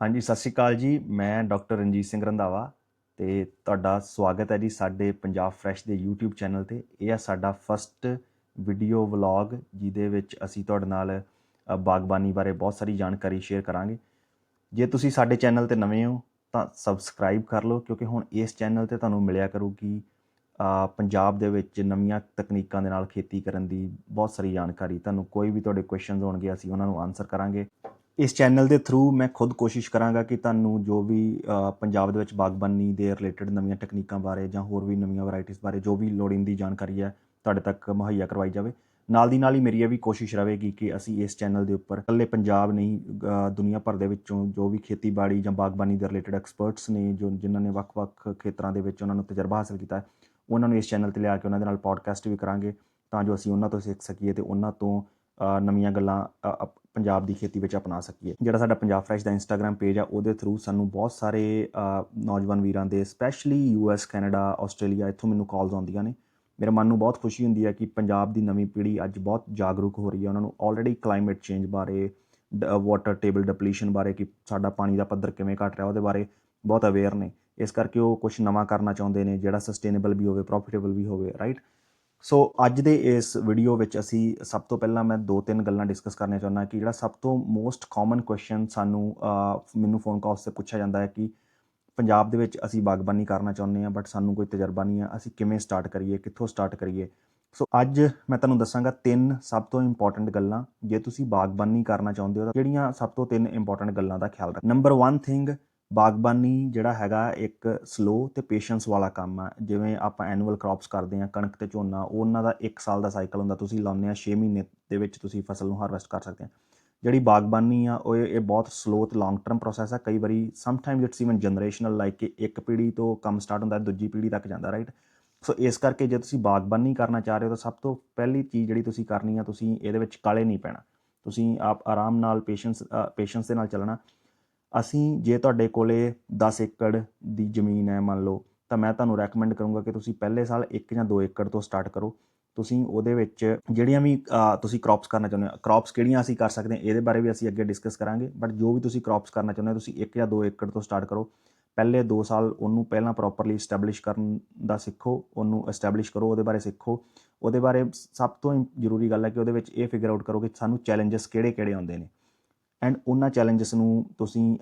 ਹਾਂਜੀ, ਸਤਿ ਸ਼੍ਰੀ ਅਕਾਲ ਜੀ। ਮੈਂ ਡਾਕਟਰ ਰਣਜੀਤ ਸਿੰਘ ਰੰਧਾਵਾ ਤੇ ਤੁਹਾਡਾ ਸਵਾਗਤ ਹੈ ਜੀ ਸਾਡੇ ਪੰਜਾਬ ਫਰੈਸ਼ ਦੇ YouTube ਚੈਨਲ ਤੇ। ਇਹ ਆ ਸਾਡਾ ਫਸਟ ਵੀਡੀਓ ਵਲੌਗ ਜਿਹਦੇ ਵਿੱਚ ਅਸੀਂ ਤੁਹਾਡੇ ਨਾਲ ਬਾਗਬਾਨੀ ਬਾਰੇ ਬਹੁਤ ਸਾਰੀ ਜਾਣਕਾਰੀ ਸ਼ੇਅਰ ਕਰਾਂਗੇ। ਜੇ ਤੁਸੀਂ ਸਾਡੇ ਚੈਨਲ ਤੇ ਨਵੇਂ ਹੋ, ਤਾਂ ਸਬਸਕ੍ਰਾਈਬ ਕਰ ਲਓ, ਕਿਉਂਕਿ ਹੁਣ ਇਸ ਚੈਨਲ ਤੇ ਤੁਹਾਨੂੰ ਮਿਲਿਆ ਕਰੂਗੀ ਪੰਜਾਬ ਦੇ ਵਿੱਚ ਨਵੀਆਂ ਤਕਨੀਕਾਂ ਦੇ ਨਾਲ ਖੇਤੀ ਕਰਨ ਦੀ ਬਹੁਤ ਸਾਰੀ ਜਾਣਕਾਰੀ। ਤੁਹਾਨੂੰ ਕੋਈ ਵੀ ਤੁਹਾਡੇ ਕੁਐਸਚਨਸ ਹੋਣਗੇ, ਅਸੀਂ ਉਹਨਾਂ ਨੂੰ ਆਨਸਰ ਕਰਾਂਗੇ। ਇਸ ਚੈਨਲ ਦੇ ਥਰੂ ਮੈਂ ਖੁਦ ਕੋਸ਼ਿਸ਼ ਕਰਾਂਗਾ ਕਿ ਤੁਹਾਨੂੰ ਜੋ ਵੀ ਪੰਜਾਬ ਦੇ ਵਿੱਚ ਬਾਗਬਾਨੀ ਦੇ ਰਿਲੇਟਡ ਨਵੀਆਂ ਟੈਕਨੀਕਾਂ ਬਾਰੇ ਜਾਂ ਹੋਰ ਵੀ ਨਵੀਆਂ ਵੈਰਾਈਟੀਆਂ ਬਾਰੇ ਜੋ ਵੀ ਲੋੜੀਂਦੀ ਜਾਣਕਾਰੀ ਹੈ, ਤੁਹਾਡੇ ਤੱਕ ਮੁਹੱਈਆ ਕਰਵਾਈ ਜਾਵੇ। ਨਾਲ ਦੀ ਨਾਲ ਹੀ ਮੇਰੀ ਇਹ ਵੀ ਕੋਸ਼ਿਸ਼ ਰਹੇਗੀ ਕਿ ਅਸੀਂ ਇਸ ਚੈਨਲ ਦੇ ਉੱਪਰ ਇਕੱਲੇ ਪੰਜਾਬ ਨਹੀਂ ਦੁਨੀਆ ਭਰ ਦੇ ਵਿੱਚੋਂ ਜੋ ਵੀ ਖੇਤੀਬਾੜੀ ਜਾਂ ਬਾਗਬਾਨੀ ਦੇ ਰਿਲੇਟਡ ਐਕਸਪਰਟਸ ਨੇ ਜੋ, ਜਿਨ੍ਹਾਂ ਨੇ ਵੱਖ-ਵੱਖ ਖੇਤਰਾਂ ਦੇ ਵਿੱਚ ਉਹਨਾਂ ਨੂੰ ਤਜਰਬਾ ਹਾਸਲ ਕੀਤਾ ਹੈ, ਉਹਨਾਂ ਨੂੰ ਇਸ ਚੈਨਲ ਤੇ ਲਿਆ ਕੇ ਉਹਨਾਂ ਦੇ ਨਾਲ ਪੋਡਕਾਸਟ ਵੀ ਕਰਾਂਗੇ ਤਾਂ ਜੋ ਅਸੀਂ ਉਹਨਾਂ ਤੋਂ ਸਿੱਖ ਸਕੀਏ ਤੇ ਉਹਨਾਂ ਤੋਂ ਨਵੀਆਂ ਗੱਲਾਂ ਪੰਜਾਬ ਦੀ ਖੇਤੀ ਵਿੱਚ ਅਪਣਾ ਸਕੀਏ। ਜਿਹੜਾ ਸਾਡਾ ਪੰਜਾਬ ਫਰੈਸ਼ ਦਾ ਇੰਸਟਾਗ੍ਰam ਪੇਜ ਆ, ਉਹਦੇ ਥਰੂ ਸਾਨੂੰ ਬਹੁਤ ਸਾਰੇ ਨੌਜਵਾਨ ਵੀਰਾਂ ਦੇ ਸਪੈਸ਼ਲੀ ਯੂਐਸ ਕੈਨੇਡਾ ਆਸਟ੍ਰੇਲੀਆ ਇੱਥੋਂ ਮੈਨੂੰ ਕਾਲਸ ਆਉਂਦੀਆਂ ਨੇ। ਮੇਰੇ ਮਨ ਨੂੰ ਬਹੁਤ ਖੁਸ਼ੀ ਹੁੰਦੀ ਹੈ ਕਿ ਪੰਜਾਬ ਦੀ ਨਵੀਂ ਪੀੜ੍ਹੀ ਅੱਜ ਬਹੁਤ ਜਾਗਰੂਕ ਹੋ ਰਹੀ ਹੈ। ਉਹਨਾਂ ਨੂੰ ਆਲਰੇਡੀ ਕਲਾਈਮੇਟ ਚੇਂਜ ਬਾਰੇ ਵਾਟਰ ਟੇਬਲ ਡਿਪਲੀਸ਼ਨ ਬਾਰੇ ਕਿ ਸਾਡਾ ਪਾਣੀ ਦਾ ਪੱਧਰ ਕਿਵੇਂ ਘਟ ਰਿਹਾ, ਉਹਦੇ ਬਾਰੇ ਬਹੁਤ ਅਵੇਅਰ ਨੇ। ਇਸ ਕਰਕੇ ਉਹ ਕੁਝ ਨਵਾਂ ਕਰਨਾ ਚਾਹੁੰਦੇ ਨੇ, ਜਿਹੜਾ ਸਸਟੇਨੇਬਲ ਵੀ ਹੋਵੇ ਪ੍ਰੋਫਿਟੇਬਲ ਵੀ ਹੋਵੇ ਰਾਈਟ ਸੋ ਅੱਜ ਦੇ ਇਸ ਵੀਡੀਓ ਵਿੱਚ ਅਸੀਂ ਸਭ ਤੋਂ ਪਹਿਲਾਂ ਮੈਂ ਦੋ ਤਿੰਨ ਗੱਲਾਂ ਡਿਸਕਸ ਕਰਨੀਆਂ ਚਾਹੁੰਦਾ ਕਿ ਜਿਹੜਾ ਸਭ ਤੋਂ ਮੋਸਟ ਕਾਮਨ ਕੁਐਸਚਨ ਸਾਨੂੰ ਮੈਨੂੰ ਫੋਨ ਕਾਲਸ ਤੇ ਪੁੱਛਿਆ ਜਾਂਦਾ ਹੈ ਕਿ ਪੰਜਾਬ ਦੇ ਵਿੱਚ ਅਸੀਂ ਬਾਗਬਾਨੀ ਕਰਨਾ ਚਾਹੁੰਦੇ ਹਾਂ ਬਟ ਸਾਨੂੰ ਕੋਈ ਤਜਰਬਾ ਨਹੀਂ ਹੈ, ਅਸੀਂ ਕਿਵੇਂ ਸਟਾਰਟ ਕਰੀਏ, ਕਿੱਥੋਂ ਸਟਾਰਟ ਕਰੀਏ? ਸੋ ਅੱਜ ਮੈਂ ਤੁਹਾਨੂੰ ਦੱਸਾਂਗਾ ਤਿੰਨ ਸਭ ਤੋਂ ਇੰਪੋਰਟੈਂਟ ਗੱਲਾਂ, ਜੇ ਤੁਸੀਂ ਬਾਗਬਾਨੀ ਕਰਨਾ ਚਾਹੁੰਦੇ ਹੋ ਤਾਂ ਜਿਹੜੀਆਂ ਸਭ ਤੋਂ ਤਿੰਨ ਇੰਪੋਰਟੈਂਟ ਗੱਲਾਂ ਦਾ ਖਿਆਲ ਰੱਖ ਨੰਬਰ 1 ਥਿੰਗ ਬਾਗਬਾਨੀ ਜਿਹੜਾ ਹੈਗਾ ਇੱਕ ਸਲੋਅ ਅਤੇ ਪੇਸ਼ੈਂਸ ਵਾਲਾ ਕੰਮ ਆ। ਜਿਵੇਂ ਆਪਾਂ ਐਨੂਅਲ ਕ੍ਰੌਪਸ ਕਰਦੇ ਹਾਂ, ਕਣਕ ਅਤੇ ਝੋਨਾ, ਉਹਨਾਂ ਦਾ ਇੱਕ ਸਾਲ ਦਾ ਸਾਈਕਲ ਹੁੰਦਾ। ਤੁਸੀਂ ਲਾਉਂਦੇ ਆ ਛੇ ਮਹੀਨੇ ਦੇ ਵਿੱਚ ਤੁਸੀਂ ਫਸਲ ਨੂੰ ਹਾਰਵੈਸਟ ਕਰ ਸਕਦੇ ਆ ਜਿਹੜੀ ਬਾਗਬਾਨੀ ਆ, ਉਹ ਇਹ ਬਹੁਤ ਸਲੋਅ ਤੇ ਲੌਂਗ ਟਰਮ ਪ੍ਰੋਸੈਸ ਆ। ਕਈ ਵਾਰੀ sometimes it's even generational like ਕਿ ਇੱਕ ਪੀੜ੍ਹੀ ਤੋਂ ਕੰਮ ਸਟਾਰਟ ਹੁੰਦਾ, ਦੂਜੀ ਪੀੜ੍ਹੀ ਤੱਕ ਜਾਂਦਾ ਰਾਈਟ ਸੋ ਇਸ ਕਰਕੇ ਜੇ ਤੁਸੀਂ ਬਾਗਬਾਨੀ ਕਰਨਾ ਚਾਹ ਰਹੇ ਹੋ, ਤਾਂ ਸਭ ਤੋਂ ਪਹਿਲੀ ਚੀਜ਼ ਜਿਹੜੀ ਤੁਸੀਂ ਕਰਨੀ ਆ, ਤੁਸੀਂ ਇਹਦੇ ਵਿੱਚ ਕਾਲੇ ਨਹੀਂ ਪੈਣਾ। ਤੁਸੀਂ ਆਪ ਆਰਾਮ ਨਾਲ ਪੇਸ਼ੈਂਸ ਪੇਸ਼ੈਂਸ ਦੇ ਨਾਲ ਚੱਲਣਾ। ਅਸੀਂ ਜੇ ਤੁਹਾਡੇ ਕੋਲੇ ਦਸ ਏਕੜ ਦੀ ਜ਼ਮੀਨ ਹੈ ਮੰਨ ਲਓ, ਤਾਂ ਮੈਂ ਤੁਹਾਨੂੰ ਰეკਮੈਂਡ ਕਰੂੰਗਾ ਕਿ ਤੁਸੀਂ ਪਹਿਲੇ ਸਾਲ 1 ਜਾਂ 2 ਏਕੜ ਤੋਂ ਸਟਾਰਟ ਕਰੋ। ਤੁਸੀਂ ਉਹਦੇ ਵਿੱਚ ਜਿਹੜੀਆਂ ਵੀ ਤੁਸੀਂ ਕ੍ਰੌਪਸ ਕਰਨਾ ਚਾਹੁੰਦੇ ਹੋ ਕ੍ਰੌਪਸ ਕਿਹੜੀਆਂ ਅਸੀਂ ਕਰ ਸਕਦੇ ਹਾਂ, ਇਹਦੇ ਬਾਰੇ ਵੀ ਅਸੀਂ ਅੱਗੇ ਡਿਸਕਸ ਕਰਾਂਗੇ ਬਟ ਜੋ ਵੀ ਤੁਸੀਂ ਕ੍ਰੌਪਸ ਕਰਨਾ ਚਾਹੁੰਦੇ ਹੋ, ਤੁਸੀਂ 1 ਜਾਂ 2 ਏਕੜ ਤੋਂ ਸਟਾਰਟ ਕਰੋ। ਪਹਿਲੇ 2 ਸਾਲ ਉਹਨੂੰ ਪਹਿਲਾਂ ਪ੍ਰੋਪਰਲੀ ਸਟੈਬਲਿਸ਼ ਕਰਨ ਦਾ ਸਿੱਖੋ, ਉਹਨੂੰ ਐਸਟੈਬਲਿਸ਼ ਕਰੋ, ਉਹਦੇ ਬਾਰੇ ਸਿੱਖੋ। ਉਹਦੇ ਬਾਰੇ ਸਭ ਤੋਂ ਇੰ- ਜ਼ਰੂਰੀ ਗੱਲ ਹੈ ਕਿ ਉਹਦੇ ਵਿੱਚ ਇਹ ਫਿਗਰ ਆਊਟ ਕਰੋ ਕਿ ਸਾਨੂੰ ਚੈਲੰਜਸ ਕਿਹੜੇ ਕਿਹੜੇ ਆਉਂਦੇ ਨੇ। ਐਂਡ ਉਹਨਾਂ ਚੈਲੰਜਸ ਨੂੰ ਤੁਸੀਂ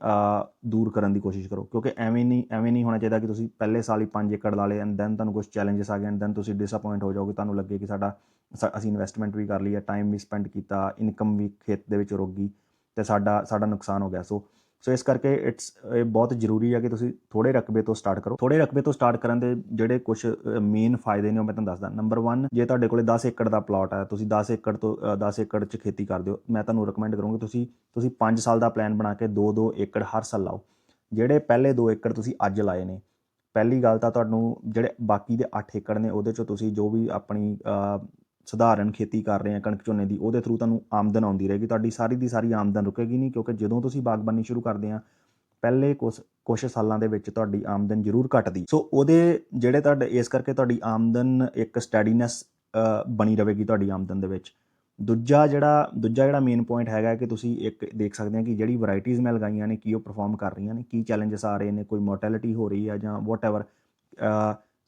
ਦੂਰ ਕਰਨ ਦੀ ਕੋਸ਼ਿਸ਼ ਕਰੋ। ਕਿਉਂਕਿ ਐਵੇਂ ਨਹੀਂ ਐਵੇਂ ਨਹੀਂ ਹੋਣਾ ਚਾਹੀਦਾ ਕਿ ਤੁਸੀਂ ਪਹਿਲੇ ਸਾਲ ਹੀ 5 ਏਕੜ ਲਾ ਲਏ ਐਂਡ ਦੈਨ ਤੁਹਾਨੂੰ ਕੁਝ ਚੈਲੰਜਸ ਆ ਗਏ ਐਂਡ ਦੈਨ ਤੁਸੀਂ ਡਿਸਅਪਾਇੰਟ ਹੋ ਜਾਓਗੇ। ਤੁਹਾਨੂੰ ਲੱਗੇ ਕਿ ਸਾਡਾ, ਸਾ- ਅਸੀਂ ਇਨਵੈਸਟਮੈਂਟ ਵੀ ਕਰ ਲਈ ਹੈ ਟਾਈਮ ਵੀ ਸਪੈਂਡ ਕੀਤਾ ਇਨਕਮ ਵੀ ਖੇਤ ਦੇ ਵਿੱਚ ਰੁਕ ਗਈ ਤੇ ਸਾਡਾ ਸਾਡਾ ਨੁਕਸਾਨ ਹੋ ਗਿਆ। ਸੋ ਸੋ ਇਸ ਕਰਕੇ ਇਟਸ ਇਹ ਬਹੁਤ ਜ਼ਰੂਰੀ ਹੈ ਕਿ ਤੁਸੀਂ ਥੋੜੇ ਰਕਬੇ ਤੋਂ ਸਟਾਰਟ ਕਰੋ। ਥੋੜੇ ਰਕਬੇ ਤੋਂ ਸਟਾਰਟ ਕਰਨ ਦੇ ਜਿਹੜੇ ਕੁਝ ਮੇਨ ਫਾਇਦੇ ਨੇ ਉਹ ਮੈਂ ਤੁਹਾਨੂੰ ਦੱਸਦਾ। ਨੰਬਰ 1 ਜੇ ਤੁਹਾਡੇ ਕੋਲੇ 10 ਏਕੜ ਦਾ ਪਲਾਟ ਹੈ ਤੁਸੀਂ 10 ਏਕੜ ਤੋਂ ਅ, 10 ਏਕੜ 'ਚ ਖੇਤੀ ਕਰਦੇ ਹੋ ਮੈਂ ਤੁਹਾਨੂੰ ਰეკਮੈਂਡ ਕਰੂੰਗਾ ਤੁਸੀਂ ਤੁਸੀਂ 5 ਸਾਲ ਦਾ ਪਲਾਨ ਬਣਾ ਕੇ 2-2 ਏਕੜ ਹਰ ਸਾਲ ਲਾਓ। ਜਿਹੜੇ ਪਹਿਲੇ 2 ਏਕੜ ਤੁਸੀਂ ਅੱਜ ਲਾਏ ਨੇ ਪਹਿਲੀ ਗੱਲ ਤਾਂ ਤੁਹਾਨੂੰ ਜਿਹੜੇ ਬਾਕੀ ਦੇ 8 ਏਕੜ ਨੇ ਉਹਦੇ 'ਚੋਂ ਤੁਸੀਂ ਜੋ ਵੀ ਆਪਣੀ ਸਧਾਰਨ ਖੇਤੀ ਕਰ ਰਹੇ ਆ ਕਣਕ ਝੋਨੇ ਦੀ, ਉਹਦੇ ਥਰੂ ਤੁਹਾਨੂੰ ਆਮਦਨ ਆਉਂਦੀ ਰਹੇਗੀ। ਤੁਹਾਡੀ ਸਾਰੀ ਦੀ ਸਾਰੀ ਆਮਦਨ ਰੁਕੇਗੀ ਨਹੀਂ, ਕਿਉਂਕਿ ਜਦੋਂ ਤੁਸੀਂ ਬਾਗਬਾਨੀ ਸ਼ੁਰੂ ਕਰਦੇ ਆ, ਪਹਿਲੇ ਕੁਝ ਕੁਝ ਸਾਲਾਂ ਦੇ ਵਿੱਚ ਤੁਹਾਡੀ ਆਮਦਨ ਜ਼ਰੂਰ ਘਟਦੀ। ਸੋ ਉਹਦੇ ਜਿਹੜੇ ਤੁਹਾਡੇ, ਇਸ ਕਰਕੇ ਤੁਹਾਡੀ ਆਮਦਨ ਇੱਕ ਸਟੈਡੀਨੈਸ ਬਣੀ ਰਹੇਗੀ ਤੁਹਾਡੀ ਆਮਦਨ ਦੇ ਵਿੱਚ। ਦੂਜਾ ਜਿਹੜਾ ਦੂਜਾ ਜਿਹੜਾ ਮੇਨ ਪੁਆਇੰਟ ਹੈਗਾ ਕਿ ਤੁਸੀਂ ਇੱਕ ਦੇਖ ਸਕਦੇ ਆ ਕਿ ਜਿਹੜੀ ਵੈਰਾਈਟੀਆਂ ਮੈਂ ਲਗਾਈਆਂ ਨੇ, ਕੀ ਉਹ ਪਰਫਾਰਮ ਕਰ ਰਹੀਆਂ ਨੇ, ਕੀ ਚੈਲੰਜਸ ਆ ਰਹੇ ਨੇ, ਕੋਈ ਮੋਰਟੈਲਿਟੀ ਹੋ ਰਹੀ ਹੈ ਜਾਂ ਵਾਟਐਵਰ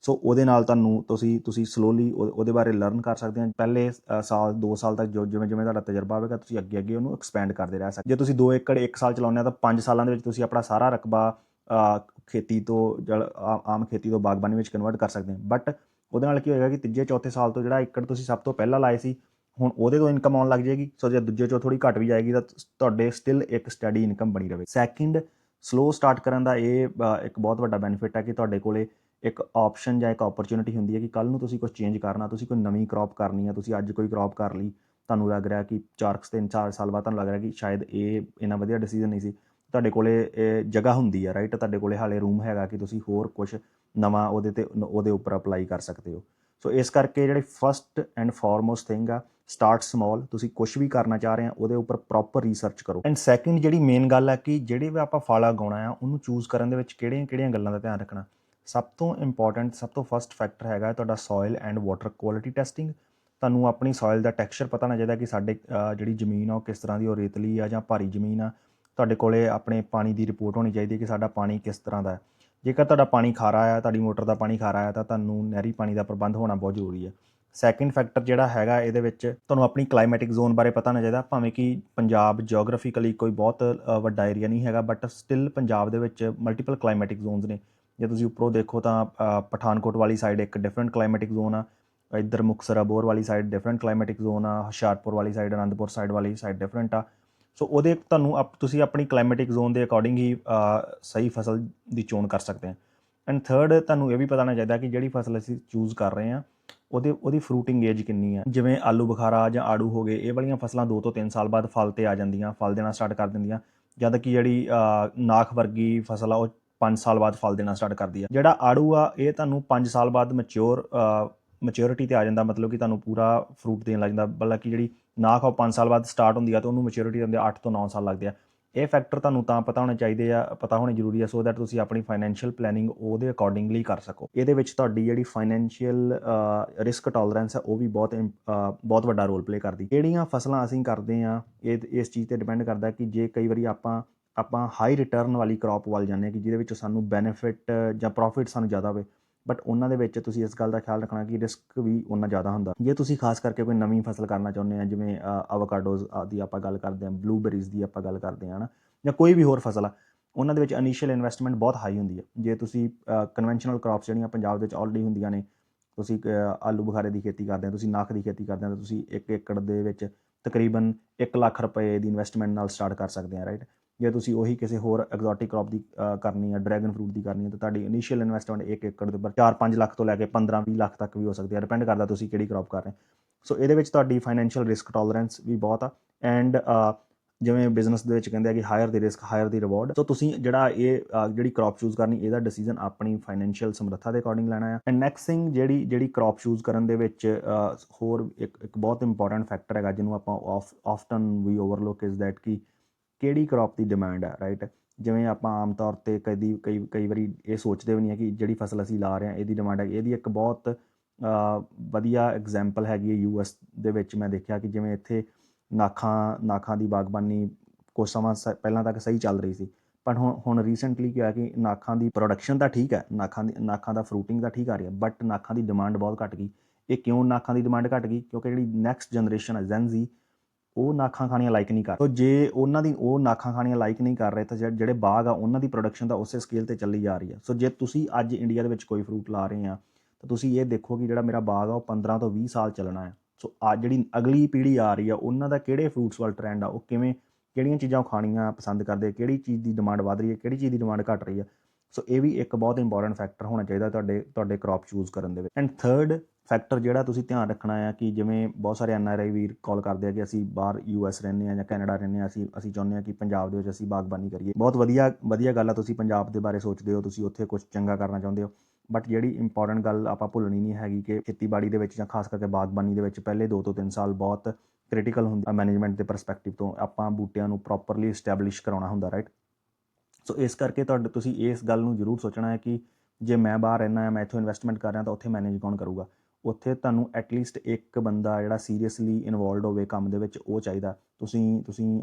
ਸੋ ਉਹਦੇ ਨਾਲ ਤੁਹਾਨੂੰ ਤੁਸੀਂ ਤੁਸੀਂ ਸਲੋਲੀ ਉਹਦੇ ਬਾਰੇ ਲਰਨ ਕਰ ਸਕਦੇ ਆ ਪਹਿਲੇ ਸਾਲ 2 ਸਾਲ ਤੱਕ ਜੋ, ਜਿਵੇਂ ਜਿਵੇਂ ਤੁਹਾਡਾ ਤਜਰਬਾ ਹੋਵੇਗਾ ਤੁਸੀਂ ਅੱਗੇ ਅੱਗੇ ਉਹਨੂੰ ਐਕਸਪੈਂਡ ਕਰਦੇ ਰਹਿ ਸਕਦੇ ਜੇ ਤੁਸੀਂ 2 ਏਕੜ 1 ਸਾਲ ਚਲਾਉਂਦੇ ਆ ਤਾਂ 5 ਸਾਲਾਂ ਦੇ ਵਿੱਚ ਤੁਸੀਂ ਆਪਣਾ ਸਾਰਾ ਰਕਬਾ ਖੇਤੀ ਤੋਂ, ਜਲ ਆਮ ਖੇਤੀ ਤੋਂ ਬਾਗਬਾਨੀ ਵਿੱਚ ਕਨਵਰਟ ਕਰ ਸਕਦੇ ਆ ਬਟ ਉਹਦੇ ਨਾਲ ਕੀ ਹੋਏਗਾ ਕਿ ਤੀਜੇ, ਚੌਥੇ ਸਾਲ ਤੋਂ ਜਿਹੜਾ ਏਕੜ ਤੁਸੀਂ ਸਭ ਤੋਂ ਪਹਿਲਾਂ ਲਾਏ ਸੀ, ਹੁਣ ਉਹਦੇ ਤੋਂ ਇਨਕਮ ਆਉਣ ਲੱਗ ਜਾਏਗੀ। ਸੋ ਜੇ ਦੂਜੇ, ਚੋਂ ਥੋੜੀ ਘਟ ਵੀ ਜਾਏਗੀ, ਤਾਂ ਤੁਹਾਡੇ ਸਟਿਲ ਇੱਕ ਸਟੱਡੀ ਇਨਕਮ ਬਣੀ ਰਹੇ ਸੈਕਿੰਡ ਸਲੋ ਸਟਾਰਟ ਕਰਨ ਦਾ ਇਹ ਇੱਕ ਬਹੁਤ ਵੱਡਾ ਬੈਨੀਫਿਟ ਹੈ ਕਿ ਤੁਹਾਡੇ ਕੋਲੇ ਇੱਕ ਆਪਸ਼ਨ ਜਾਂ ਇੱਕ ਓਪਰਚ्युनिटी ਹੁੰਦੀ ਹੈ ਕਿ ਕੱਲ ਨੂੰ ਤੁਸੀਂ ਕੁਝ ਚੇਂਜ ਕਰਨਾ, ਤੁਸੀਂ ਕੋਈ ਨਵੀਂ ਕ੍ਰੌਪ ਕਰਨੀ ਹੈ ਤੁਸੀਂ ਅੱਜ ਕੋਈ ਕ੍ਰੌਪ ਕਰ ਲਈ, ਤੁਹਾਨੂੰ ਲੱਗ ਰਿਹਾ ਕਿ 4 ਤਿੰਨ 4 ਸਾਲ ਬਾਅਦ ਤੁਹਾਨੂੰ ਲੱਗ ਰਿਹਾ ਕਿ ਸ਼ਾਇਦ ਇਹ ਇਹਨਾਂ ਵਧੀਆ ਡਿਸੀਜਨ ਨਹੀਂ ਸੀ। ਤੁਹਾਡੇ ਕੋਲੇ ਜਗ੍ਹਾ ਹੁੰਦੀ ਹੈ ਰਾਈਟ ਤੁਹਾਡੇ ਕੋਲੇ ਹਾਲੇ ਰੂਮ ਹੈਗਾ ਕਿ ਤੁਸੀਂ ਹੋਰ ਕੁਝ ਨਵਾਂ ਉਹਦੇ ਤੇ, ਉਹਦੇ ਉੱਪਰ ਅਪਲਾਈ ਕਰ ਸਕਦੇ ਹੋ। ਸੋ ਇਸ ਕਰਕੇ ਜਿਹੜੇ ਫਸਟ ਐਂਡ ਫੋਰਮੋਸਟ ਥਿੰਗ ਆ ਸਟਾਰਟ ਸਮਾਲ ਤੁਸੀਂ ਕੁਝ ਵੀ ਕਰਨਾ ਚਾਹ ਰਹੇ ਆ, ਉਹਦੇ ਉੱਪਰ ਪ੍ਰੋਪਰ ਰਿਸਰਚ ਕਰੋ। ਐਂਡ ਸੈਕਿੰਡ ਜਿਹੜੀ ਮੇਨ ਗੱਲ ਆ ਕਿ ਜਿਹੜੇ ਵੀ ਆਪਾਂ ਫਲ ਉਗਾਉਣਾ ਆ, ਉਹਨੂੰ ਚੂਜ਼ ਕਰਨ ਦੇ ਵਿੱਚ ਕਿਹੜੀਆਂ-ਕਿਹੜੀਆਂ ਗੱਲਾਂ ਦਾ ਧਿਆਨ ਰੱਖਣਾ। ਸਭ ਤੋਂ ਇੰਪੋਰਟੈਂਟ ਸਭ ਤੋਂ ਫਸਟ ਫੈਕਟਰ ਹੈਗਾ ਤੁਹਾਡਾ soil and water quality testing ਤੁਹਾਨੂੰ ਆਪਣੀ ਸੋਇਲ ਦਾ ਟੈਕਸਚਰ ਪਤਾ ਹੋਣਾ ਚਾਹੀਦਾ ਕਿ ਸਾਡੇ ਜਿਹੜੀ ਜ਼ਮੀਨ ਆ ਉਹ ਕਿਸ ਤਰ੍ਹਾਂ ਦੀ, ਉਹ ਰੇਤਲੀ ਆ ਜਾਂ ਭਾਰੀ ਜ਼ਮੀਨ ਆ। ਤੁਹਾਡੇ ਕੋਲੇ ਆਪਣੇ ਪਾਣੀ ਦੀ ਰਿਪੋਰਟ ਹੋਣੀ ਚਾਹੀਦੀ ਹੈ ਕਿ ਸਾਡਾ ਪਾਣੀ ਕਿਸ ਤਰ੍ਹਾਂ ਦਾ ਹੈ। ਜੇਕਰ ਤੁਹਾਡਾ ਪਾਣੀ ਖਾਰਾ ਆ, ਤੁਹਾਡੀ ਮੋਟਰ ਦਾ ਪਾਣੀ ਖਾਰਾ ਆ, ਤਾਂ ਤੁਹਾਨੂੰ ਨਹਿਰੀ ਪਾਣੀ ਦਾ ਪ੍ਰਬੰਧ ਹੋਣਾ ਬਹੁਤ ਜ਼ਰੂਰੀ ਹੈ। ਸੈਕਿੰਡ ਫੈਕਟਰ ਜਿਹੜਾ ਹੈਗਾ, ਇਹਦੇ ਵਿੱਚ ਤੁਹਾਨੂੰ ਆਪਣੀ ਕਲਾਈਮੈਟਿਕ ਜ਼ੋਨ ਬਾਰੇ ਪਤਾ ਹੋਣਾ ਚਾਹੀਦਾ। ਭਾਵੇਂ ਕਿ ਪੰਜਾਬ ਜੀਓਗ੍ਰਾਫਿਕਲੀ ਕੋਈ ਬਹੁਤ ਵੱਡਾ ਏਰੀਆ ਨਹੀਂ ਹੈਗਾ ਬਟ ਸਟਿਲ ਪੰਜਾਬ ਦੇ ਵਿੱਚ ਮਲਟੀਪਲ ਕਲਾਈਮੈਟਿਕ ਜ਼ੋਨਸ ਨੇ। ਜੇ ਤੁਸੀਂ ਉੱਪਰੋਂ ਦੇਖੋ ਤਾਂ ਪਠਾਨਕੋਟ ਵਾਲੀ ਸਾਈਡ ਇੱਕ ਡਿਫਰੈਂਟ ਕਲਾਈਮੈਟਿਕ ਜ਼ੋਨ ਆ, ਇੱਧਰ ਮੁਕਤਸਰ ਅਬੋਰ ਵਾਲੀ ਸਾਈਡ ਡਿਫਰੈਂਟ ਕਲਾਈਮੈਟਿਕ ਜ਼ੋਨ ਆ, ਹੁਸ਼ਿਆਰਪੁਰ ਵਾਲੀ ਸਾਈਡ ਅਨੰਦਪੁਰ ਸਾਈਡ ਵਾਲੀ ਸਾਈਡ ਡਿਫਰੈਂਟ ਆ। ਸੋ ਉਹਦੇ ਤੁਹਾਨੂੰ ਆਪ, ਤੁਸੀਂ ਆਪਣੀ ਕਲਾਈਮੈਟਿਕ ਜ਼ੋਨ ਦੇ ਅਕੋਰਡਿੰਗ ਹੀ ਸਹੀ ਫਸਲ ਦੀ ਚੋਣ ਕਰ ਸਕਦੇ ਹਾਂ ਐਂਡ ਥਰਡ ਤੁਹਾਨੂੰ ਇਹ ਵੀ ਪਤਾ ਹੋਣਾ ਚਾਹੀਦਾ ਕਿ ਜਿਹੜੀ ਫਸਲ ਅਸੀਂ ਚੂਜ਼ ਕਰ ਰਹੇ ਹਾਂ ਉਹਦੇ, ਉਹਦੀ ਫਰੂਟਿੰਗ ਏਜ ਕਿੰਨੀ ਆ। ਜਿਵੇਂ ਆਲੂ ਬੁਖਾਰਾ ਜਾਂ ਆੜੂ ਹੋ ਗਏ, ਇਹ ਵਾਲੀਆਂ ਫਸਲਾਂ 2 ਤੋਂ 3 ਸਾਲ ਬਾਅਦ ਫਲ ਤੇ ਆ ਜਾਂਦੀਆਂ, ਫਲ ਦੇਣਾ ਸਟਾਰਟ ਕਰ ਦਿੰਦੀਆਂ। ਜਦ ਕਿ ਜਿਹੜੀ ਨਾਖ ਵਰਗੀ ਫਸਲ ਆ, ਉਹ 5 ਸਾਲ ਬਾਅਦ ਫਲ ਦੇਣਾ ਸਟਾਰਟ ਕਰਦੀ ਆ। ਜਿਹੜਾ ਆੜੂ ਆ, ਇਹ ਤੁਹਾਨੂੰ 5 ਸਾਲ ਬਾਅਦ ਮੈਚਿਓਰ ਮੈਚਿਓਰਿਟੀ ਤੇ ਆ ਜਾਂਦਾ, ਮਤਲਬ ਕਿ ਤੁਹਾਨੂੰ ਪੂਰਾ ਫਰੂਟ ਦੇਣ ਲੱਗ ਜਾਂਦਾ। ਬਲਕਿ ਜਿਹੜੀ ਨਾਖ ਆ ਉਹ 5 ਸਾਲ ਬਾਅਦ ਸਟਾਰਟ ਹੁੰਦੀ ਆ, ਤੇ ਉਹਨੂੰ ਮਚਿਓਰਿਟੀ ਹੁੰਦੀ ਆ 8 ਤੋਂ 9 ਸਾਲ ਲੱਗਦੇ ਆ। ਇਹ ਫੈਕਟਰ ਤੁਹਾਨੂੰ ਤਾਂ ਪਤਾ ਹੋਣੇ ਚਾਹੀਦੇ ਆ, ਪਤਾ ਹੋਣੇ ਜ਼ਰੂਰੀ ਆ ਸੋ ਦੈਟ ਤੁਸੀਂ ਆਪਣੀ ਫਾਈਨੈਂਸ਼ੀਅਲ ਪਲੈਨਿੰਗ ਉਹਦੇ ਅਕੋਰਡਿੰਗਲੀ ਕਰ ਸਕੋ। ਇਹਦੇ ਵਿੱਚ ਤੁਹਾਡੀ ਜਿਹੜੀ ਫਾਈਨੈਂਸ਼ੀਅਲ ਰਿਸਕ ਟੋਲਰੈਂਸ ਆ, ਉਹ ਵੀ ਬਹੁਤ ਇਮ- ਬਹੁਤ ਵੱਡਾ ਰੋਲ ਪਲੇ ਕਰਦੀ। ਕਿਹੜੀਆਂ ਫਸਲਾਂ ਅਸੀਂ ਕਰਦੇ ਆ, ਇਹ, ਇਸ ਚੀਜ਼ ਤੇ ਡਿਪੈਂਡ ਕਰਦਾ ਕਿ ਜੇ ਕਈ ਵਾਰੀ ਆਪਾਂ ਆਪਾਂ ਹਾਈ ਰਿਟਰਨ ਵਾਲੀ ਕ੍ਰੌਪ ਵੱਲ ਜਾਂਦੇ ਹਾਂ ਕਿ ਜਿਹਦੇ ਵਿੱਚ ਸਾਨੂੰ ਬੈਨੀਫਿਟ ਜਾਂ ਪ੍ਰੋਫਿਟ ਸਾਨੂੰ ਜ਼ਿਆਦਾ ਹੋਵੇ। ਬਟ ਉਹਨਾਂ ਦੇ ਵਿੱਚ ਤੁਸੀਂ ਇਸ ਗੱਲ ਦਾ ਖਿਆਲ ਰੱਖਣਾ ਕਿ ਰਿਸਕ ਵੀ ਉਹਨਾਂ ਜ਼ਿਆਦਾ ਹੁੰਦਾ। ਜੇ ਤੁਸੀਂ ਖਾਸ ਕਰਕੇ ਕੋਈ ਨਵੀਂ ਫਸਲ ਕਰਨਾ ਚਾਹੁੰਦੇ ਆ ਜਿਵੇਂ ਆਵਾਕਾਡੋਜ਼ ਦੀ ਆਪਾਂ ਗੱਲ ਕਰਦੇ ਆ ਬਲੂਬੇਰੀਜ਼ ਦੀ ਆਪਾਂ ਗੱਲ ਕਰਦੇ ਆ ਨਾ ਜਾਂ ਕੋਈ ਵੀ ਹੋਰ ਫਸਲ ਆ ਉਹਨਾਂ ਦੇ ਵਿੱਚ ਇਨੀਸ਼ੀਅਲ ਇਨਵੈਸਟਮੈਂਟ ਬਹੁਤ ਹਾਈ ਹੁੰਦੀ ਹੈ ਜੇ ਤੁਸੀਂ ਕਨਵੈਨਸ਼ਨਲ ਕ੍ਰੌਪਸ ਜਿਹੜੀਆਂ ਪੰਜਾਬ ਦੇ ਵਿੱਚ ਆਲਰੇਡੀ ਹੁੰਦੀਆਂ ਨੇ ਤੁਸੀਂ ਅ, ਆਲੂ ਬੁਖਾਰੇ ਦੀ ਖੇਤੀ ਕਰਦੇ ਆ ਤੁਸੀਂ ਨਾਖ ਦੀ ਖੇਤੀ ਕਰਦੇ ਆ ਤਾਂ ਤੁਸੀਂ 1 ਏਕੜ ਦੇ ਵਿੱਚ ਤਕਰੀਬਨ 1 ਲੱਖ ਰੁਪਏ ਦੀ ਇਨਵੈਸਟਮੈਂਟ ਨਾਲ ਸਟਾਰਟ ਕਰ ਸਕਦੇ ਆ ਰਾਈਟ ਜੇ ਤੁਸੀਂ ਉਹੀ ਕਿਸੇ ਹੋਰ ਐਗਜ਼ੋਟਿਕ ਕ੍ਰੌਪ ਦੀ ਕਰਨੀ ਹੈ ਡਰੈਗਨ ਫਰੂਟ ਦੀ ਕਰਨੀ ਹੈ ਤਾਂ ਤੁਹਾਡੀ ਇਨੀਸ਼ੀਅਲ ਇਨਵੈਸਟਮੈਂਟ 1 ਏਕੜ ਦੇ ਉੱਪਰ 4-5 ਲੱਖ ਤੋਂ ਲੈ ਕੇ 15-20 ਲੱਖ ਤੱਕ ਵੀ ਹੋ ਸਕਦੀ ਹੈ ਡਿਪੈਂਡ ਕਰਦਾ ਤੁਸੀਂ ਕਿਹੜੀ ਕ੍ਰੌਪ ਕਰ ਰਹੇ ਸੋ ਇਹਦੇ ਵਿੱਚ ਤੁਹਾਡੀ ਫਾਈਨੈਂਸ਼ੀਅਲ ਰਿਸਕ ਟੋਲਰੈਂਸ ਵੀ ਬਹੁਤ ਆ ਐਂਡ ਜਿਵੇਂ ਬਿਜ਼ਨਸ ਦੇ ਵਿੱਚ ਕਹਿੰਦੇ ਆ ਕਿ ਹਾਇਰ ਦੀ ਰਿਸਕ ਹਾਇਰ ਦੀ ਰਿਵਾਰਡ ਸੋ ਤੁਸੀਂ ਜਿਹੜਾ ਇਹ ਜਿਹੜੀ ਕ੍ਰੌਪ ਚੂਜ਼ ਕਰਨੀ, ਇਹਦਾ ਡਿਸੀਜਨ ਆਪਣੀ ਫਾਈਨੈਂਸ਼ੀਅਲ ਸਮਰੱਥਾ ਦੇ ਅਕੋਰਡਿੰਗ ਲੈਣਾ ਆ। ਐਂਡ ਨੈਕਸਟ ਥਿੰਗ ਜਿਹੜੀ ਜਿਹੜੀ ਕ੍ਰੌਪ ਚੂਜ਼ ਕਰਨ ਦੇ ਵਿੱਚ ਹੋਰ ਇੱਕ ਇੱਕ ਬਹੁਤ ਇੰਪੋਰਟੈਂਟ ਫੈਕਟਰ ਹੈਗਾ, ਜਿਹਨੂੰ ਆਪਾਂ ਆਫਟਨ ਵੀ ਓਵਰਲੁੱਕ ਇਜ਼ ਦੈਟ ਕਿ ਕਿਹੜੀ ਕ੍ਰੌਪ ਦੀ ਡਿਮਾਂਡ ਹੈ ਰਾਈਟ ਜਿਵੇਂ ਆਪਾਂ ਆਮ ਤੌਰ ਤੇ ਕਦੀ, ਕਈ ਕਈ ਵਾਰੀ ਇਹ ਸੋਚਦੇ ਵੀ ਨਹੀਂ ਹੈ ਕਿ ਜਿਹੜੀ ਫਸਲ ਅਸੀਂ ਲਾ ਰਹੇ ਹਾਂ, ਇਹਦੀ ਡਿਮਾਂਡ ਹੈ ਇਹਦੀ ਇੱਕ ਬਹੁਤ ਵਧੀਆ ਐਗਜ਼ਾਮਪਲ ਹੈਗੀ ਹੈ ਯੂਐਸ ਦੇ ਵਿੱਚ ਮੈਂ ਦੇਖਿਆ ਕਿ ਜਿਵੇਂ ਇੱਥੇ ਨਾਖਾਂ ਨਾਖਾਂ ਦੀ ਬਾਗਬਾਨੀ ਕੁਝ ਸਮਾਂ ਸ- ਪਹਿਲਾਂ ਤੱਕ ਸਹੀ ਚੱਲ ਰਹੀ ਸੀ। ਪਰ ਹੁਣ ਹੁਣ ਰੀਸੈਂਟਲੀ ਕੀ ਹੋਇਆ ਕਿ ਨਾਖਾਂ ਦੀ ਪ੍ਰੋਡਕਸ਼ਨ ਤਾਂ ਠੀਕ ਹੈ, ਨਾਖਾਂ ਦੀ, ਨਾਖਾਂ ਦਾ ਫਰੂਟਿੰਗ ਤਾਂ ਠੀਕ ਆ ਰਹੀ ਹੈ ਬਟ ਨਾਖਾਂ ਦੀ ਡਿਮਾਂਡ ਬਹੁਤ ਘਟ ਗਈ। ਇਹ ਕਿਉਂ ਨਾਖਾਂ ਦੀ ਡਿਮਾਂਡ ਘਟ ਗਈ? ਕਿਉਂਕਿ ਜਿਹੜੀ ਨੈਕਸਟ ਜਨਰੇਸ਼ਨ ਹੈ ਜ਼ੈਨਜ਼ੀ ਉਹ ਨਾਖਾਂ ਖਾਣੀਆਂ ਲਾਈਕ ਨਹੀਂ ਕਰ ਸੋ ਜੇ ਉਹਨਾਂ ਦੀ ਉਹ ਨਾਖਾਂ ਖਾਣੀਆਂ ਲਾਈਕ ਨਹੀਂ ਕਰ ਰਹੇ ਤਾਂ ਜਿਹੜੇ ਬਾਗ ਆ, ਉਹਨਾਂ ਦੀ ਪ੍ਰੋਡਕਸ਼ਨ ਤਾਂ ਉਸੇ ਸਕੇਲ ਤੇ ਚੱਲੀ ਜਾ ਰਹੀ ਹੈ ਸੋ ਜੇ ਤੁਸੀਂ ਅੱਜ ਇੰਡੀਆ ਦੇ ਵਿੱਚ ਕੋਈ ਫਰੂਟ ਲਾ ਰਹੇ ਆ, ਤਾਂ ਤੁਸੀਂ ਇਹ ਦੇਖੋ ਕਿ ਜਿਹੜਾ ਮੇਰਾ ਬਾਗ ਆ, ਉਹ 15 ਤੋਂ 20 ਸਾਲ ਚੱਲਣਾ ਹੈ ਸੋ ਆ ਜਿਹੜੀ ਅਗਲੀ ਪੀੜ੍ਹੀ ਆ ਰਹੀ ਆ, ਉਹਨਾਂ ਦਾ ਕਿਹੜੇ ਫਰੂਟਸ ਵੱਲ ਟ੍ਰੈਂਡ ਆ, ਉਹ ਕਿਵੇਂ ਕਿਹੜੀਆਂ ਚੀਜ਼ਾਂ ਉਹ ਖਾਣੀਆਂ ਪਸੰਦ ਕਰਦੇ ਕਿਹੜੀ ਚੀਜ਼ ਦੀ ਡਿਮਾਂਡ ਵਧ ਰਹੀ ਹੈ ਕਿਹੜੀ ਚੀਜ਼ ਦੀ ਡਿਮਾਂਡ ਘਟ ਰਹੀ ਹੈ ਸੋ ਇਹ ਵੀ ਇੱਕ ਬਹੁਤ ਇੰਪੋਰਟੈਂਟ ਫੈਕਟਰ ਹੋਣਾ ਚਾਹੀਦਾ ਤੁਹਾਡੇ ਤੁਹਾਡੇ ਕ੍ਰੌਪ ਚੂਜ਼ ਕਰਨ ਦੇ ਵਿੱਚ। ਐਂਡ ਥਰਡ ਫੈਕਟਰ ਜਿਹੜਾ ਤੁਸੀਂ ਧਿਆਨ ਰੱਖਣਾ ਆ ਕਿ ਜਿਵੇਂ ਬਹੁਤ ਸਾਰੇ ਐੱਨ ਆਰ ਆਈ ਵੀਰ ਕਾਲ ਕਰਦੇ ਆ ਕਿ ਅਸੀਂ ਬਾਹਰ ਯੂ ਯੂਐਸ ਰਹਿੰਦੇ ਆ ਜਾਂ ਕੈਨੇਡਾ ਰਹਿੰਦੇ ਆ, ਅਸੀਂ ਅਸੀਂ ਚਾਹੁੰਦੇ ਆ ਕਿ ਪੰਜਾਬ ਦੇ ਵਿੱਚ ਅਸੀਂ ਬਾਗਬਾਨੀ ਕਰੀਏ। ਬਹੁਤ ਵਧੀਆ ਵਧੀਆ ਗੱਲ ਆ, ਤੁਸੀਂ ਪੰਜਾਬ ਦੇ ਬਾਰੇ ਸੋਚਦੇ ਹੋ, ਤੁਸੀਂ ਉੱਥੇ ਕੁਝ ਚੰਗਾ ਕਰਨਾ ਚਾਹੁੰਦੇ ਹੋ। ਬਟ ਜਿਹੜੀ ਇੰਪੋਰਟੈਂਟ ਗੱਲ ਆਪਾਂ ਭੁੱਲਣੀ ਨਹੀਂ ਹੈਗੀ ਕਿ ਖੇਤੀਬਾੜੀ ਦੇ ਵਿੱਚ ਜਾਂ ਖਾਸ ਕਰਕੇ ਬਾਗਬਾਨੀ ਦੇ ਵਿੱਚ ਪਹਿਲੇ 2 ਤੋਂ 3 ਸਾਲ ਬਹੁਤ ਕ੍ਰਿਟੀਕਲ ਹੁੰਦਾ ਮੈਨੇਜਮੈਂਟ ਦੇ ਪਰਸਪੈਕਟਿਵ ਤੋਂ। ਆਪਾਂ ਬੂਟਿਆਂ ਨੂੰ ਪ੍ਰੋਪਰਲੀ ਐਸਟੈਬਲਿਸ਼ ਕਰਾਉਣਾ ਹੁੰਦਾ ਰਾਈਟ ਸੋ ਇਸ ਕਰਕੇ ਤੁਹਾਡੇ, ਤੁਸੀਂ ਇਸ ਗੱਲ ਨੂੰ ਜ਼ਰੂਰ ਸੋਚਣਾ ਹੈ ਕਿ ਜੇ ਮੈਂ ਬਾਹਰ ਰਹਿਣਾ ਹੈ ਮੈਂ ਇੱਥੋਂ ਇਨਵੈਸਟਮੈਂਟ ਕਰ ਰਿਹਾ ਤਾਂ ਉੱਥੇ ਮੈਨੇਜ ਕੌਣ ਕਰੂਗਾ? ਉੱਥੇ ਤੁਹਾਨੂੰ ਐਟਲੀਸਟ ਇੱਕ ਬੰਦਾ ਜਿਹੜਾ ਸੀਰੀਅਸਲੀ ਇਨਵੋਲਡ ਹੋਵੇ ਕੰਮ ਦੇ ਵਿੱਚ, ਉਹ ਚਾਹੀਦਾ। ਤੁਸੀਂ ਤੁਸੀਂ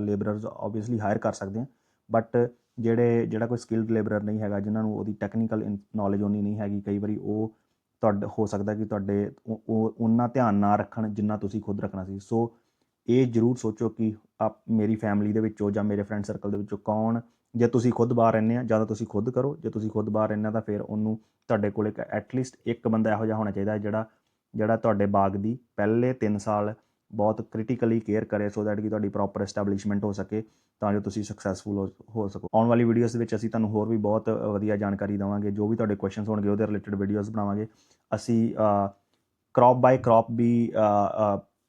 ਲੇਬਰਰਸ ਆਬਵੀਅਸਲੀ ਹਾਇਰ ਕਰ ਸਕਦੇ ਆ ਬਟ ਜਿਹੜੇ, ਜਿਹੜਾ ਕੋਈ ਸਕਿਲਡ ਲੇਬਰਰ ਨਹੀਂ ਹੈਗਾ, ਜਿਨ੍ਹਾਂ ਨੂੰ ਉਹਦੀ ਟੈਕਨੀਕਲ ਨੌਲੇਜ ਉਨੀ ਨਹੀਂ ਹੈਗੀ, ਕਈ ਵਾਰੀ ਉਹ ਤੁਹਾਡੇ, ਹੋ ਸਕਦਾ ਕਿ ਤੁਹਾਡੇ ਉਹ ਉਹਨਾਂ ਧਿਆਨ ਨਾ ਰੱਖਣ ਜਿੰਨਾ ਤੁਸੀਂ ਖੁਦ ਰੱਖਣਾ ਸੀ। ਸੋ ਇਹ ਜਰੂਰ ਸੋਚੋ ਕਿ ਆਪ, ਮੇਰੀ ਫੈਮਿਲੀ ਦੇ ਵਿੱਚੋਂ ਜਾਂ ਮੇਰੇ ਫਰੈਂਡ ਸਰਕਲ ਦੇ ਵਿੱਚੋਂ ਕੌਣ ਜੇ ਤੁਸੀਂ ਖੁਦ ਬਾਹਰ ਰਹਿੰਦੇ ਆ, ਜਾਂ ਤਾਂ ਤੁਸੀਂ ਖੁਦ ਕਰੋ, ਜੇ ਤੁਸੀਂ ਖੁਦ ਬਾਹਰ ਰਹਿੰਦੇ ਆ ਤਾਂ ਫਿਰ ਉਹਨੂੰ ਤੁਹਾਡੇ ਕੋਲ ਇੱਕ ਐਟਲੀਸਟ ਇੱਕ ਬੰਦਾ ਇਹੋ ਜਿਹਾ ਹੋਣਾ ਚਾਹੀਦਾ ਜਿਹੜਾ ਜਿਹੜਾ ਤੁਹਾਡੇ ਬਾਗ ਦੀ ਪਹਿਲੇ 3 ਸਾਲ ਬਹੁਤ ਕ੍ਰਿਟੀਕਲੀ ਕੇਅਰ ਕਰੇ ਸੋ ਦੈਟ ਕਿ ਤੁਹਾਡੀ ਪ੍ਰੋਪਰ ਐਸਟੈਬਲਿਸ਼ਮੈਂਟ ਹੋ ਸਕੇ, ਤਾਂ ਜੋ ਤੁਸੀਂ ਸਕਸੈਸਫੁਲ ਹੋ ਸਕੋ। ਆਉਣ ਵਾਲੀ ਵੀਡੀਓਜ਼ ਦੇ ਵਿੱਚ ਅਸੀਂ ਤੁਹਾਨੂੰ ਹੋਰ ਵੀ ਬਹੁਤ ਵਧੀਆ ਜਾਣਕਾਰੀ ਦੇਵਾਂਗੇ, ਜੋ ਵੀ ਤੁਹਾਡੇ ਕੁਐਸਚਨਸ ਹੋਣਗੇ, ਉਹਦੇ ਰਿਲੇਟਡ ਵੀਡੀਓਜ਼ ਬਣਾਵਾਂਗੇ। ਅਸੀਂ ਕ੍ਰੌਪ ਬਾਈ ਕ੍ਰੌਪ ਵੀ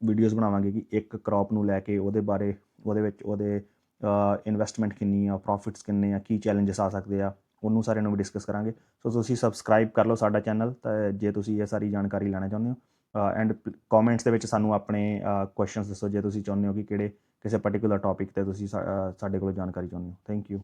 ਵੀਡੀਓਜ਼ ਬਣਾਵਾਂਗੇ ਕਿ ਇੱਕ ਕ੍ਰੌਪ ਨੂੰ ਲੈ ਕੇ ਉਹਦੇ ਬਾਰੇ, ਉਹਦੇ ਵਿੱਚ ਉਹਦੇ ਇਨਵੈਸਟਮੈਂਟ ਕਿੰਨੀ ਆ ਪ੍ਰੋਫਿਟਸ ਕਿੰਨੇ ਆ, ਕੀ ਚੈਲੰਜਸ ਆ ਸਕਦੇ ਆ, ਉਹਨੂੰ ਸਾਰਿਆਂ ਨੂੰ ਵੀ ਡਿਸਕਸ ਕਰਾਂਗੇ। ਸੋ ਤੁਸੀਂ ਸਬਸਕ੍ਰਾਈਬ ਕਰ ਲਓ ਸਾਡਾ ਚੈਨਲ ਤਾਂ ਜੇ ਤੁਸੀਂ ਇਹ ਸਾਰੀ ਜਾਣਕਾਰੀ ਲੈਣਾ ਚਾਹੁੰਦੇ ਹੋ ਐਂਡ ਕਮੈਂਟਸ ਦੇ ਵਿੱਚ ਸਾਨੂੰ ਆਪਣੇ ਕੁਐਸਚਨਸ ਦੱਸੋ, ਜੇ ਤੁਸੀਂ ਚਾਹੁੰਦੇ ਹੋ ਕਿ ਕਿਹੜੇ ਕਿਸੇ ਪਾਰਟਿਕੂਲਰ ਟੌਪਿਕ ਤੇ ਤੁਸੀਂ ਸਾਡੇ ਕੋਲੋਂ ਜਾਣਕਾਰੀ ਚਾਹੁੰਦੇ ਹੋ। Thank you